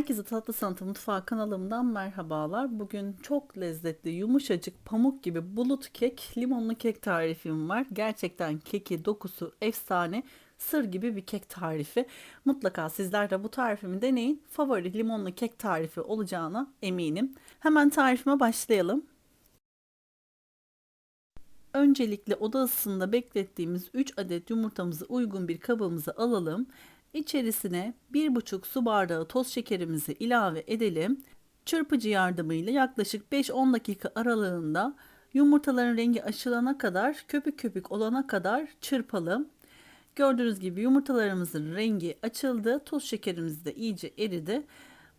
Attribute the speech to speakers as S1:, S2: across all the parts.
S1: Herkese Tatlı Sanatı Mutfağı kanalımdan merhabalar. Bugün çok lezzetli, yumuşacık, pamuk gibi bulut kek, limonlu kek tarifim var. Gerçekten keki, dokusu efsane, sır gibi bir kek tarifi. Mutlaka sizler de bu tarifimi deneyin. Favori limonlu kek tarifi olacağına eminim. Hemen tarifime başlayalım. Öncelikle oda ısısında beklettiğimiz 3 adet yumurtamızı uygun bir kabımıza alalım. İçerisine 1,5 su bardağı toz şekerimizi ilave edelim. Çırpıcı yardımıyla yaklaşık 5-10 dakika aralığında yumurtaların rengi açılana kadar, köpük köpük olana kadar çırpalım. Gördüğünüz gibi yumurtalarımızın rengi açıldı. Toz şekerimiz de iyice eridi.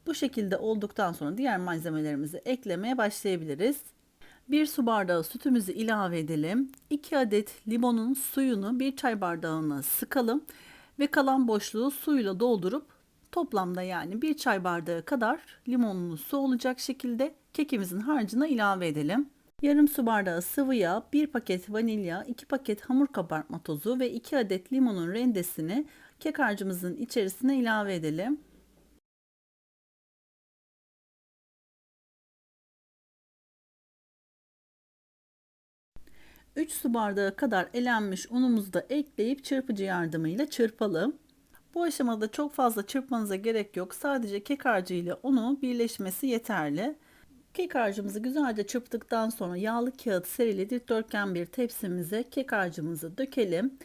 S1: Bu şekilde olduktan sonra diğer malzemelerimizi eklemeye başlayabiliriz. 1 su bardağı sütümüzü ilave edelim. 2 adet limonun suyunu 1 çay bardağına sıkalım ve kalan boşluğu suyla doldurup toplamda yani 1 çay bardağı kadar limonlu su olacak şekilde kekimizin harcına ilave edelim. Yarım su bardağı sıvı yağ, 1 paket vanilya, 2 paket hamur kabartma tozu ve 2 adet limonun rendesini kek harcımızın içerisine ilave edelim. 3 su bardağı kadar elenmiş unumuzu da ekleyip çırpıcı yardımıyla çırpalım. Bu aşamada çok fazla çırpmanıza gerek yok. Sadece kek harcı ile unu birleşmesi yeterli. Kek harcımızı güzelce çırptıktan sonra yağlı kağıt serili dikdörtgen bir tepsimize kek harcımızı dökelim.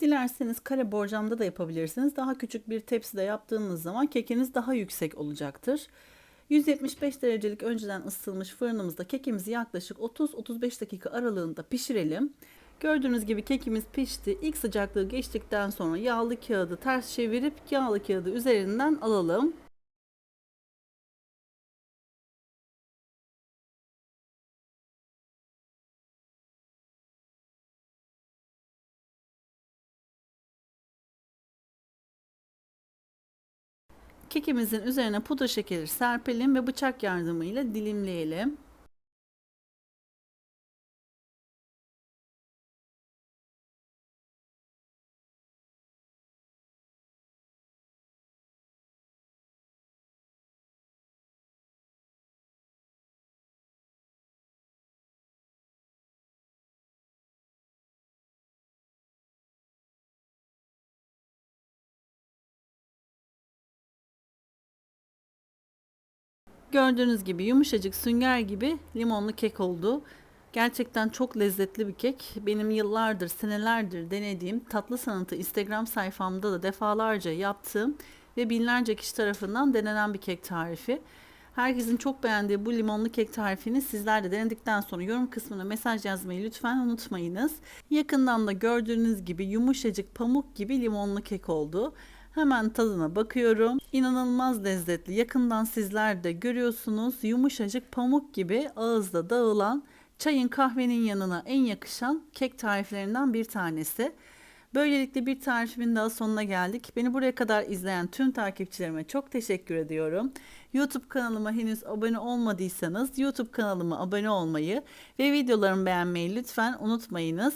S1: Dilerseniz kare borcamda da yapabilirsiniz. Daha küçük bir tepside yaptığınız zaman kekiniz daha yüksek olacaktır. 175 derecelik önceden ısıtılmış fırınımızda kekimizi yaklaşık 30-35 dakika aralığında pişirelim. Gördüğünüz gibi kekimiz pişti. İlk sıcaklığı geçtikten sonra yağlı kağıdı ters çevirip yağlı kağıdı üzerinden alalım. Kekimizin üzerine pudra şekeri serpelim ve bıçak yardımıyla dilimleyelim. Gördüğünüz gibi yumuşacık sünger gibi limonlu kek oldu. Gerçekten çok lezzetli bir kek. Benim yıllardır, senelerdir denediğim tatlı sanatı Instagram sayfamda da defalarca yaptığım ve binlerce kişi tarafından denenen bir kek tarifi. Herkesin çok beğendiği bu limonlu kek tarifini sizler de denedikten sonra yorum kısmına mesaj yazmayı lütfen unutmayınız. Yakından da gördüğünüz gibi yumuşacık pamuk gibi limonlu kek oldu. Hemen tadına bakıyorum. İnanılmaz lezzetli. Yakından sizler de görüyorsunuz. Yumuşacık pamuk gibi ağızda dağılan çayın kahvenin yanına en yakışan kek tariflerinden bir tanesi. Böylelikle bir tarifimin daha sonuna geldik. Beni buraya kadar izleyen tüm takipçilerime çok teşekkür ediyorum. YouTube kanalıma henüz abone olmadıysanız YouTube kanalıma abone olmayı ve videolarımı beğenmeyi lütfen unutmayınız.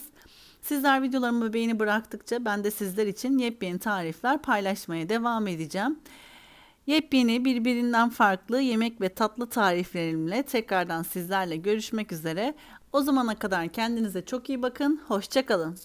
S1: Sizler videolarımı beğeni bıraktıkça ben de sizler için yepyeni tarifler paylaşmaya devam edeceğim. Yepyeni birbirinden farklı yemek ve tatlı tariflerimle tekrardan sizlerle görüşmek üzere. O zamana kadar kendinize çok iyi bakın. Hoşçakalın.